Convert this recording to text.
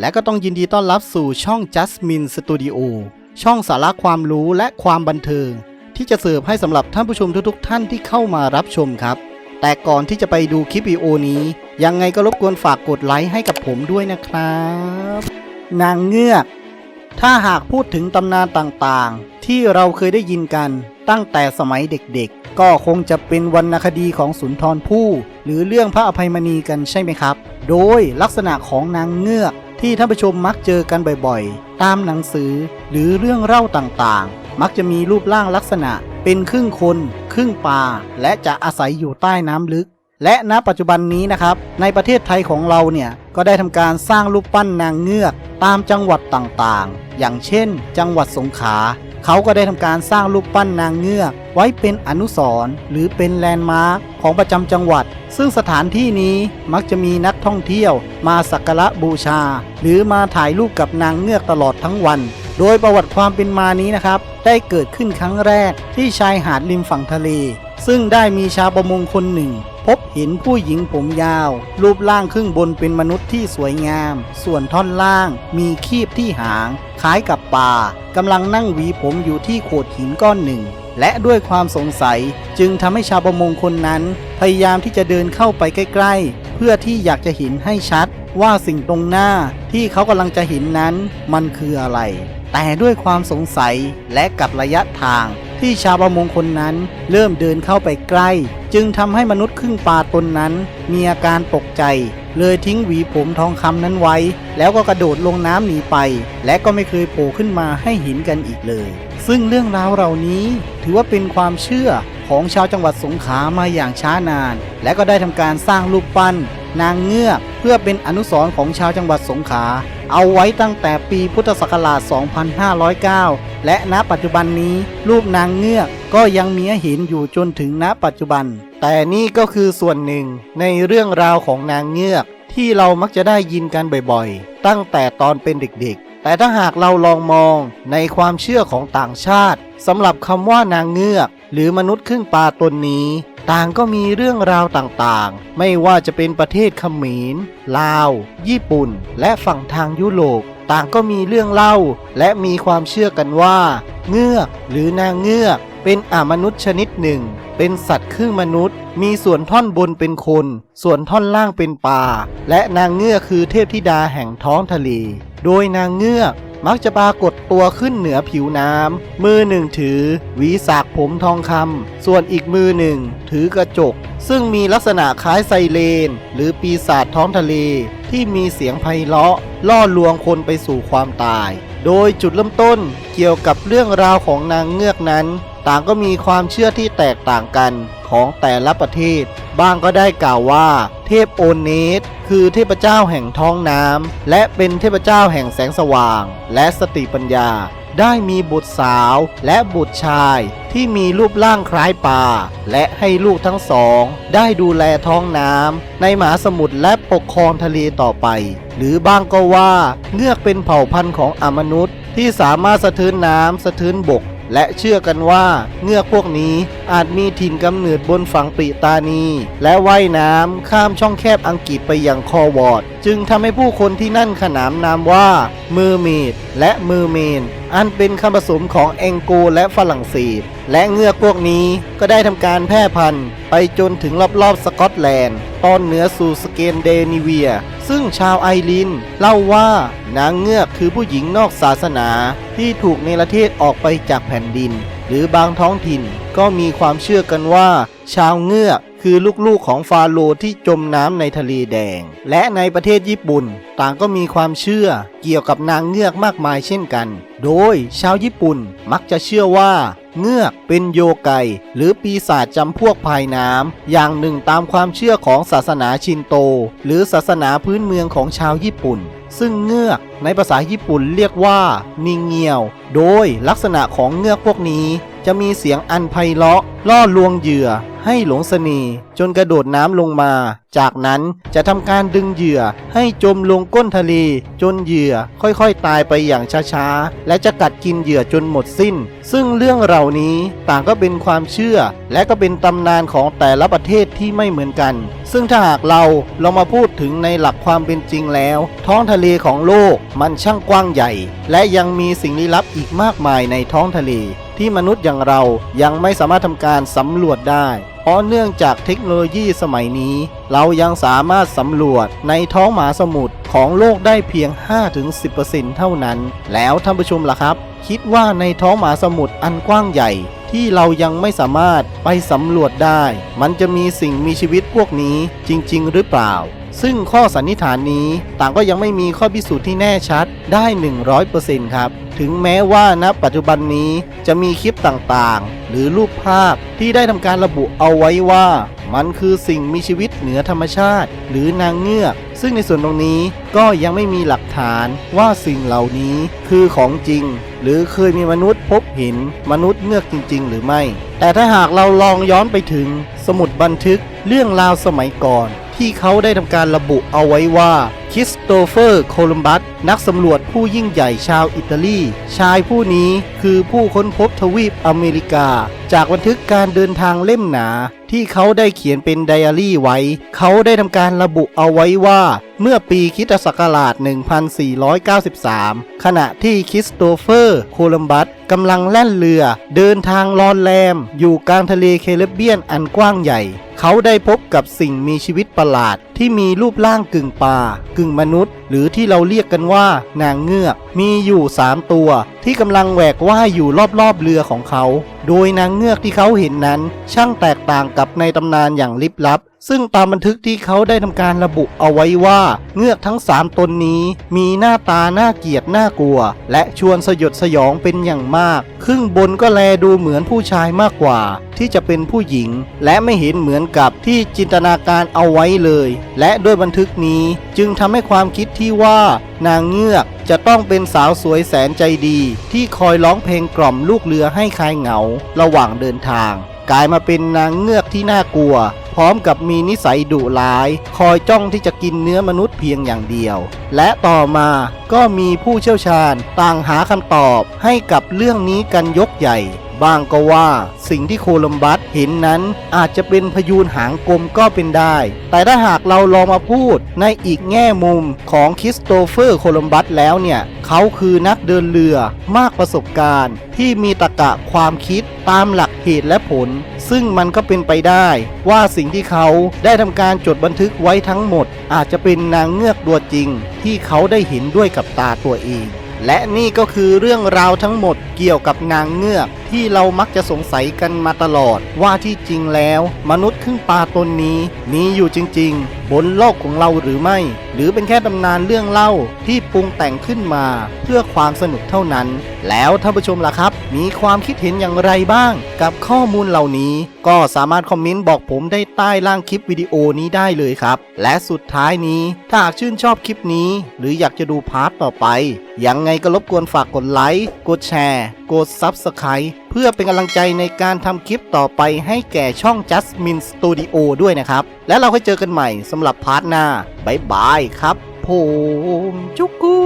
และก็ต้องยินดีต้อนรับสู่ช่อง Jasmine Studio ช่องสาระความรู้และความบันเทิง ที่จะเสิร์ฟให้สำหรับท่านผู้ชมทุกๆ ท่านที่เข้ามารับชมครับ แต่ก่อนที่จะไปดูคลิปวิดีโอนี้ ยังไงก็รบกวนฝากกดไลค์ให้กับผมด้วยนะครับ นางเงือก ถ้าหากพูดถึงตำนานต่างๆ ที่เราเคยได้ยินกัน ตั้งแต่สมัยเด็กๆ ก็คงจะเป็นวรรณคดีของสุนทรภู่หรือเรื่องพระอภัยมณีกันใช่ไหมครับ โดยลักษณะของนางเงือกที่ท่านผู้ชมมักเจอกันบ่อยๆ ตามหนังสือหรือเรื่องเล่าต่างๆ มักจะมีรูปร่างลักษณะเป็นครึ่งคน ครึ่งปลาและจะอาศัยอยู่ใต้น้ำลึก และณปัจจุบันนี้นะครับ ในประเทศไทยของเราเนี่ย ก็ได้ทำการสร้างรูปปั้นนางเงือก ตามจังหวัดต่างๆ อย่างเช่น จังหวัดสงขลา เขาก็ได้ทำการสร้างรูปปั้นนางเงือก ไว้เป็นอนุสรณ์หรือเป็นแลนด์มาร์คของประจำจังหวัด ซึ่งสถานที่นี้มักจะมีนักท่องเที่ยว มาสักการะบูชา หรือมาถ่ายรูปกับนางเงือกตลอดทั้งวัน โดยประวัติความเป็นมานี้นะครับ ได้เกิดขึ้นครั้งแรกที่ชายหาดริมฝั่งทะเล ซึ่งได้มีชาวประมงคนหนึ่ง พบเห็นผู้หญิงผมยาว รูปร่างครึ่งบนเป็นมนุษย์ที่สวยงาม ส่วนท่อนล่างมีคีบที่หาง คล้ายกับปลากำลังนั่งหวีผมอยู่ที่โขดหินก้อนหนึ่ง และด้วยความสงสัยจึงทำให้ชาวประมงคนนั้น พยายามที่จะเดินเข้าไปใกล้ๆ เพื่อที่อยากจะเห็นให้ชัด ว่าสิ่งตรงหน้าที่เขากำลังจะเห็นนั้น มันคืออะไร แต่ด้วยความสงสัยและกับระยะทาง ที่ชาวประมงคนนั้นเริ่มเดินเข้าไปใกล้ จึงทำให้มนุษย์ครึ่งปลาตนนั้น มีอาการตกใจ เลยทิ้งหวีผมทองคำนั้นไว้ แล้วก็กระโดดลงน้ำหนีไป และก็ไม่เคยโผล่ขึ้นมาให้เห็นกันอีกเลย ซึ่งเรื่องราวเหล่านี้ถือว่าเป็นความเชื่อของชาวจังหวัดสงขลามาอย่างช้านาน และก็ได้ทำการสร้างรูปปั้น นางเงือกเพื่อเป็นอนุสรณ์ของชาวจังหวัดสงขลา เอาไว้ตั้งแต่ปีพุทธศักราช 2509 และณปัจจุบันนี้รูปนางเงือกก็ยังมีห้เห็นอยู่จนถึงณปัจจุบัน แต่นี่ก็คือส่วนหนึ่งในเรื่องราวของนางเงือก ที่เรามักจะได้ยินกันบ่อยๆ ตั้งแต่ตอนเป็นเด็กๆ แต่ถ้าหากเราลองมองในความเชื่อของต่างชาติสำหรับคำว่านางเงือก หรือมนุษย์ครึ่งปลาตนนี้ ต่างก็มีเรื่องราวต่างๆ ไม่ว่าจะเป็นประเทศเขมร ลาว ญี่ปุ่น และฝั่งทางยุโรป ต่างก็มีเรื่องเล่า และมีความเชื่อกันว่า เงือกหรือนางเงือกเป็นอมนุษย์ชนิดหนึ่ง เป็นสัตว์ครึ่งมนุษย์ มีส่วนท่อนบนเป็นคน ส่วนท่อนล่างเป็นปลา และนางเงือกคือเทพธิดาแห่งท้องทะเล โดยนางเงือก มักจะปรากฏตัวขึ้นเหนือผิวน้ำ มือหนึ่งถือหวีสากผมทองคำ ส่วนอีกมือหนึ่งถือกระจก ซึ่งมีลักษณะคล้ายไซเรน หรือปีศาจท้องทะเล ที่มีเสียงไพเราะ ล่อลวงคนไปสู่ความตาย โดยจุดเริ่มต้นเกี่ยวกับเรื่องราวของนางเงือกนั้น ต่างก็มีความเชื่อที่แตกต่างกันของแต่ละประเทศ บ้างก็ได้กล่าวว่า เทพโอเนสคือเทพเจ้าแห่งท้องน้ำและเป็นเทพเจ้าแห่งแสงสว่าง และสติปัญญา ได้มีบุตรสาวและบุตรชายที่มีรูปร่างคล้ายปลาและให้ลูกทั้งสอง ได้ดูแลท้องน้ำในมหาสมุทรและปกครองทะเลต่อไป หรือบ้างก็ว่าเงือกเป็นเผ่าพันธุ์ของอมนุษย์ที่สามารถสะเทือนน้ำสะเทือนบก และเชื่อกันว่าเงือกพวกนี้อาจมีถิ่นกำเนิดบนฝั่งปริตานี และว่ายน้ำข้ามช่องแคบอังกฤษไปยังคอวอร์ด จึงทำให้ผู้คนที่นั่นขนามนามว่ามือเมดและมือเมน อันเป็นคำผสมของแองโกและฝรั่งเศส และเงือกพวกนี้ก็ได้ทำการแพร่พันธุ์ ไปจนถึงรอบๆสกอตแลนด์ ตอนเหนือสู่สเกนเดนิเวีย ซึ่งชาวไอรินเล่าว่านางเงือกคือผู้หญิงนอกศาสนาที่ถูกเนรเทศออกไปจากแผ่นดิน หรือบางท้องถิ่นก็มีความเชื่อกันว่า ชาวเงือกคือลูกๆของฟาโรที่จมน้ำในทะเลแดง และในประเทศญี่ปุ่น ต่างก็มีความเชื่อเกี่ยวกับนางเงือกมากมายเช่นกัน โดยชาวญี่ปุ่นมักจะเชื่อว่า เงือก เป็นโยไกหรือปีศาจจำพวกภายน้ำ อย่างหนึ่งตามความเชื่อของศาสนาชินโต หรือศาสนาพื้นเมืองของชาวญี่ปุ่น ซึ่งเงือกในภาษาญี่ปุ่นเรียกว่านิงเงียว โดยลักษณะของเงือกพวกนี้ จะมีเสียงอันไพเราะ ล่อลวงเหยื่อ ให้หลงเสน่ห์จนกระโดดน้ำลงมา จากนั้นจะทำการดึงเหยื่อ ให้จมลงก้นทะเล จนเหยื่อค่อยๆ ตายไปอย่างช้าๆ และจะกัดกินเหยื่อจนหมดสิ้น ซึ่งเรื่องเหล่านี้ต่างก็เป็นความเชื่อ และก็เป็นตำนานของแต่ละประเทศที่ไม่เหมือนกัน ซึ่งถ้าหากเราลองมาพูดถึงในหลักความเป็นจริงแล้ว ท้องทะเลของโลกมันช่างกว้างใหญ่ และยังมีสิ่งลี้ลับอีกมากมายในท้องทะเล ที่มนุษย์อย่างเรายังไม่สามารถทำการสำรวจได้ เพราะเนื่องจากเทคโนโลยีสมัยนี้ เรายังสามารถสำรวจในท้องมหาสมุทรของโลกได้เพียง 5-10%เท่านั้น แล้วท่านผู้ชมล่ะครับ คิดว่าในท้องมหาสมุทรอันกว้างใหญ่ที่เรายังไม่สามารถไปสำรวจได้ มันจะมีสิ่งมีชีวิตพวกนี้จริง ๆ หรือเปล่า ซึ่งข้อสันนิษฐานนี้ต่างก็ยังไม่มีข้อพิสูจน์ที่แน่ชัดได้ 100%ครับ ถึงแม้ว่าณปัจจุบันนี้จะมีคลิปต่างๆ หรือรูปภาพที่ได้ทำการระบุเอาไว้ว่า มันคือสิ่งมีชีวิตเหนือธรรมชาติ หรือนางเงือก ซึ่งในส่วนตรงนี้ก็ยังไม่มีหลักฐานว่าสิ่งเหล่านี้คือของจริง หรือเคยมีมนุษย์พบเห็นมนุษย์เงือกจริง ๆ หรือไม่ แต่ถ้าหากเราลองย้อนไปถึงสมุดบันทึกเรื่องราวสมัยก่อน ที่เขาได้ทำการระบุเอาไว้ว่าคริสโตเฟอร์โคลัมบัสนักสำรวจผู้ยิ่งใหญ่ชาวอิตาลี ชายผู้นี้คือผู้ค้นพบทวีปอเมริกา จากบันทึกการเดินทางเล่มหนา ที่เขาได้เขียนเป็นไดอารี่ไว้ เขาได้ทำการระบุเอาไว้ว่า เมื่อปีคริสตศักราช 1493 ขณะที่คริสโตเฟอร์โคลัมบัสกำลังแล่นเรือ เดินทางลอนแรม อยู่กลางทะเลเคเรบเบียนอันกว้างใหญ่ เขาได้พบกับสิ่งมีชีวิตประหลาดที่มีรูปร่างกึ่งปลากึ่งมนุษย์ หรือที่เราเรียกกันว่านางเงือก มีอยู่ 3 ตัว ที่กำลังแหวกว่ายอยู่รอบๆเรือของเขา โดยนางเงือกที่เขาเห็นนั้น ช่างแตกต่างกับในตำนานอย่างลิบลับซึ่งตามบันทึกที่เขาได้ทำการระบุเอาไว้ว่า เงือกทั้ง 3 ตนนี้ มีหน้าตาน่าเกลียดน่ากลัว และชวนสยดสยองเป็นอย่างมาก ครึ่งบนก็แลดูเหมือนผู้ชายมากกว่า ที่จะเป็นผู้หญิง และไม่เห็นเหมือนกับที่จินตนาการเอาไว้เลย และด้วยบันทึกนี้จึงทำให้ความคิดที่ว่า นางเงือกจะต้องเป็นสาวสวยแสนใจดี ที่คอยร้องเพลงกล่อมลูกเรือให้คลายเหงา ระหว่างเดินทางกลายมาเป็นนางเงือกที่น่ากลัว พร้อมกับมีนิสัยดุร้าย คอยจ้องที่จะกินเนื้อมนุษย์เพียงอย่างเดียว และต่อมาก็มีผู้เชี่ยวชาญต่างหาคำตอบให้กับเรื่องนี้กันยกใหญ่บางก็ว่าสิ่งที่โคลัมบัสเห็นนั้นอาจจะเป็นพยูนหางกลมก็เป็นได้ แต่ถ้าหากเราลองมาพูดในอีกแง่มุมของคริสโตเฟอร์โคลัมบัสแล้วเนี่ย เขาคือนักเดินเรือมากประสบการณ์ ที่มีตรรกะความคิดตามหลักเหตุและผล ซึ่งมันก็เป็นไปได้ว่าสิ่งที่เขาได้ทำการจดบันทึกไว้ทั้งหมด อาจจะเป็นนางเงือกตัวจริง ที่เขาได้เห็นด้วยกับตาตัวเอง และนี่ก็คือเรื่องราวทั้งหมดเกี่ยวกับนางเงือก ที่เรามักจะสงสัยกันมาตลอดว่าที่จริงแล้ว มนุษย์ครึ่งปลาตนนี้มีอยู่จริง ๆบนโลกของเราหรือไม่ หรือเป็นแค่ตำนานเรื่องเล่าที่ปรุงแต่งขึ้นมา เพื่อความสนุกเท่านั้น แล้วท่านผู้ชมล่ะครับ มีความคิดเห็นอย่างไรบ้าง กับข้อมูลเหล่านี้ ก็สามารถคอมเมนต์บอกผมได้ใต้ล่างคลิปวิดีโอนี้ได้เลยครับ และสุดท้ายนี้ถ้าหากชื่นชอบคลิปนี้ หรืออยากจะดูพาร์ทต่อไปยังไงก็รบกวนฝากกดไลค์กดแชร์กด Subscribe เพื่อเป็นกำลังใจในการทำคลิปต่อไปให้แก่ช่อง Jasmine Studio ด้วยนะครับ และเราค่อยเจอกันใหม่สำหรับพาร์ทหน้า บ๊ายบายครับผมจุกกู